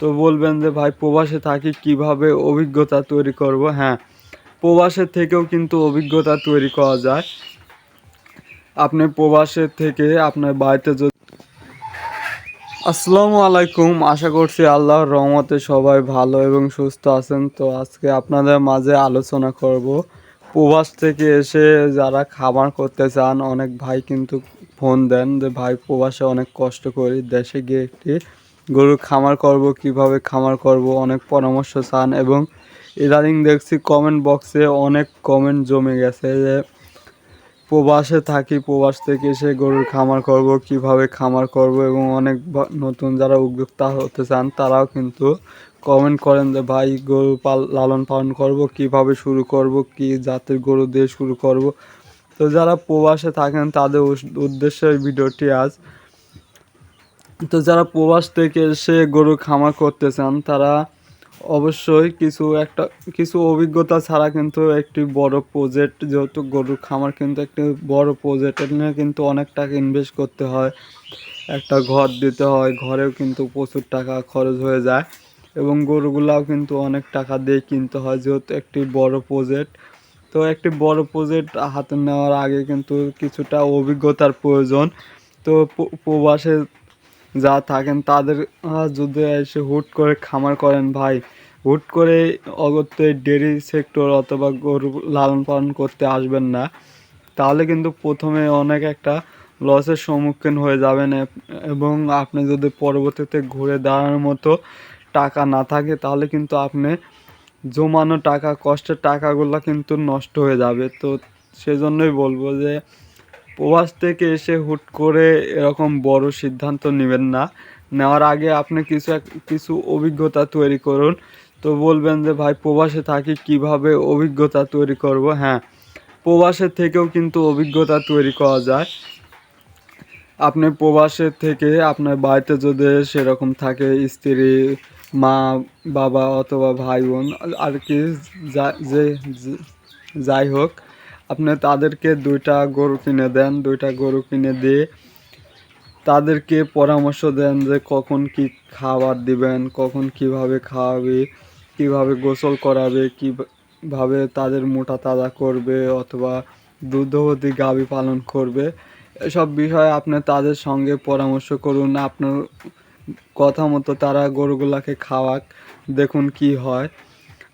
তো বলবেন যে, ভাই, প্রবাসে থাকি, কীভাবে অভিজ্ঞতা তৈরি করব? হ্যাঁ প্রবাসের থেকেও কিন্তু অভিজ্ঞতা তৈরি করা যায়। আপনি প্রবাসের থেকে আপনার বাড়িতে যদি আসসালামু আলাইকুম, আশা করছি আল্লাহর রহমতে সবাই ভালো এবং সুস্থ আছেন। তো আজকে আপনাদের মাঝে আলোচনা করব। প্রবাস থেকে এসে যারা খামার করতে চান, অনেক ভাই কিন্তু ফোন দেন যে, ভাই, প্রবাসে অনেক কষ্ট করি, দেশে গিয়ে একটি গরুর খামার করব, কীভাবে খামার করব, অনেক পরামর্শ চান এবং ইদানিং দেখছি কমেন্ট বক্সে অনেক কমেন্ট জমে গেছে যে, প্রবাসে থাকি, প্রবাস থেকে এসে গরুর খামার করব, কীভাবে খামার করব এবং অনেক নতুন যারা উদ্যোক্তা হতে চান তারাও কিন্তু কমেন্ট করেন যে, ভাই, গরু পাল, লালন পালন করব, কীভাবে শুরু করব, কি জাতের গরু দিয়ে শুরু করব? তো যারা প্রবাসে থাকেন তাদের উদ্দেশ্যে ভিডিওটি আজ তো যারা প্রবাস থেকে এসে গরু খামার করতে চান, তারা অবশ্যই কিছু একটা, কিছু অভিজ্ঞতা ছাড়া কিন্তু একটি বড় প্রজেক্ট যেহেতু গরুর খামার কিন্তু একটি বড় প্রজেক্ট নিয়ে কিন্তু অনেক টাকা ইনভেস্ট করতে হয়। একটা ঘর দিতে হয়, ঘরেও কিন্তু প্রচুর টাকা খরচ হয়ে যায় এবং গরুগুলাও কিন্তু অনেক টাকা দিয়ে কিনতে হয়, যেহেতু একটি বড় প্রজেক্ট তো একটি বড় প্রজেক্ট হাতে নেওয়ার আগে কিন্তু কিছুটা অভিজ্ঞতার প্রয়োজন। তো প্রবাসে যা থাকেন তাদের যদি এসে হুট করে খামার করেন ভাই। হুট করে অগত্যে ডেয়ারি সেক্টর অথবা গরু লালন পালন করতে আসবেন না। তাহলে কিন্তু প্রথমে অনেক একটা লসের সম্মুখীন হয়ে যাবেন এবং আপনি যদি পরবর্তীতে ঘুরে দাঁড়ানোর মতো টাকা না থাকে, তাহলে কিন্তু আপনি জমানো টাকা, কষ্টের টাকাগুলো কিন্তু নষ্ট হয়ে যাবে। তো সেজন্যই বলব যে প্রবাস থেকে এসে হুট করে এরকম বড় সিদ্ধান্ত নেবেন না। নেওয়ার আগে আপনি কিছু এক, কিছু অভিজ্ঞতা তৈরি করুন। তো বলবেন যে, ভাই প্রবাসে থাকি, কীভাবে অভিজ্ঞতা তৈরি করব? হ্যাঁ প্রবাসের থেকেও কিন্তু অভিজ্ঞতা তৈরি করা যায়। আপনি প্রবাসের থেকে আপনার বাড়িতে যদি সেরকম থাকে স্ত্রী, মা, বাবা অথবা ভাই, বোন, আর কি যা- যাই হোক আপনি তাদেরকে দুইটা গরু কিনে দেন, দুইটা গরু কিনে দিয়ে তাদেরকে পরামর্শ দেন যে কখন কি খাবার দিবেন, কখন কীভাবে খাওয়াবে, কীভাবে গোসল করাবে, কীভাবে তাদের মোটা তাজা করবে অথবা দুগ্ধবতী গাভী পালন করবে। এসব বিষয়ে আপনি তাদের সঙ্গে পরামর্শ করুন, আপনার কথা মতো তারা গরুগুলাকে খাওয়াক, দেখুন কি হয়।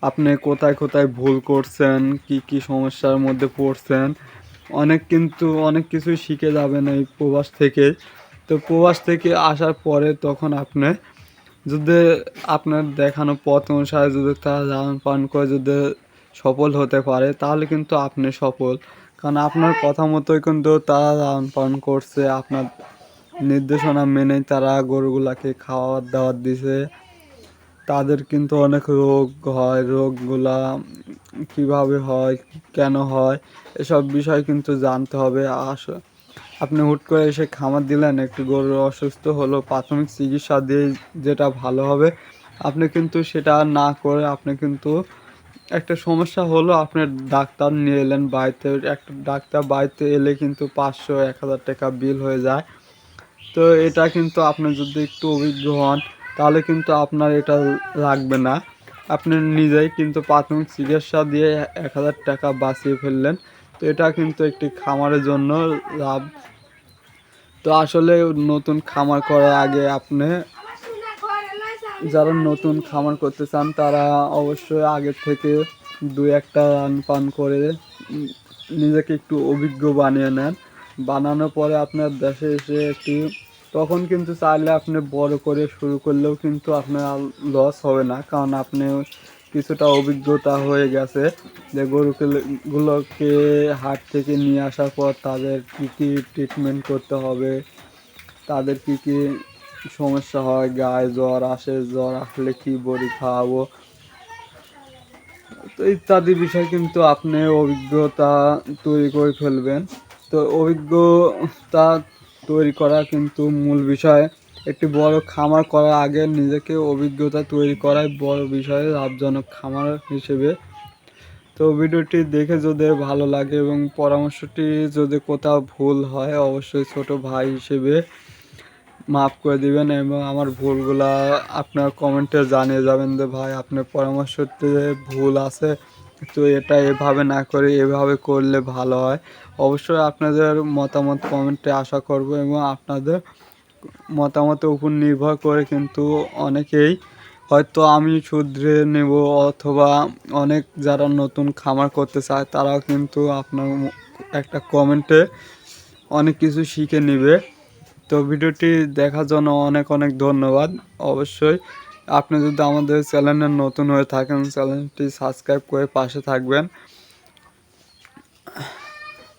আপনি কোথায় কোথায় ভুল করছেন, কি কি সমস্যার মধ্যে পড়ছেন, অনেক কিন্তু অনেক কিছুই শিখে যাবেন এই প্রবাস থেকে। তো প্রবাস থেকে আসার পরে তখন আপনি যদি আপনার দেখানো পথ অনুসারে যদি তারা লালন পালন করে যদি সফল হতে পারে, তাহলে কিন্তু আপনি সফল। কারণ আপনার কথা মতোই কিন্তু তারা লালন পালন করছে, আপনার নির্দেশনা মেনেই তারা গরুগুলাকে খাওয়ার দাওয়ার দিছে। তাদের কিন্তু অনেক রোগ হয়, রোগগুলা কীভাবে হয়, কেন হয়, এসব বিষয় কিন্তু জানতে হবে। আস, আপনি হুট করে এসে খামার দিলেন, একটি গরু অসুস্থ হলো, প্রাথমিক চিকিৎসা দিয়ে যেটা ভালো হবে, আপনি কিন্তু সেটা না করে আপনি কিন্তু একটা সমস্যা হলো, আপনি ডাক্তার নিয়ে এলেন বাড়িতে, একটা ডাক্তার বাড়িতে এলে কিন্তু পাঁচশো, এক হাজার টাকা বিল হয়ে যায়। তো এটা কিন্তু আপনি যদি একটু অভিজ্ঞ হন তাহলে কিন্তু আপনার এটা লাগবে না। আপনি নিজেই কিন্তু প্রাথমিক চিকিৎসা দিয়ে এক হাজার টাকা বাঁচিয়ে ফেললেন। তো এটা কিন্তু একটি খামারের জন্য লাভ। তো আসলে নতুন খামার করার আগে আপনি যারা নতুন খামার করতে চান, তারা অবশ্যই আগে থেকে দু একটা রান পান করে নিজেকে একটু অভিজ্ঞ বানিয়ে নেন। বানানোর পরে আপনার দেশে এসে একটি তখন কিন্তু চাইলে আপনি বড় করে শুরু করলেও কিন্তু আপনার লস হবে না। কারণ আপনি কিছুটা অভিজ্ঞতা হয়ে গেছে যে গরুকে গুলোকে হাট থেকে নিয়ে আসার পর তাদের কী কী ট্রিটমেন্ট করতে হবে, তাদের কী কী সমস্যা হয়, গায়ে জ্বর আসে, জ্বর আসলে কি বড়ি খাওয়াবো, তো ইত্যাদি বিষয় কিন্তু আপনি অভিজ্ঞতা তৈরি করে ফেলবেন। তো অভিজ্ঞতা তৈরি করা কিন্তু মূল বিষয়। একটি বড় খামার করার আগে নিজেকে অভিজ্ঞতা তৈরি করাই বড় বিষয়, লাভজনক খামার হিসেবে। তো ভিডিওটি দেখে যদি ভালো লাগে এবং পরামর্শটি যদি কোথাও ভুল হয়, অবশ্যই ছোট ভাই হিসেবে মাফ করে দিবেন এবং আমার ভুলগুলা আপনার কমেন্টে জানিয়ে যাবেন যে, ভাই, আপনার পরামর্শতে ভুল আছে। তো এটা এভাবে না করে, এভাবে করলে ভালো হয়। অবশ্যই আপনাদের মতামত কমেন্টে আশা করব এবং আপনাদের মতামতের উপর নির্ভর করে কিন্তু অনেকেই হয়তো আমি শুধরে নেব অথবা অনেক যারা নতুন খামার করতে চায় তারাও কিন্তু আপনার একটা কমেন্টে অনেক কিছু শিখে নেবে। তো ভিডিওটি দেখার জন্য অনেক অনেক ধন্যবাদ। অবশ্যই আপনি যদি আমাদের চ্যানেলে নতুন হয়ে থাকেন, চ্যানেলটি সাবস্ক্রাইব করে পাশে থাকবেন।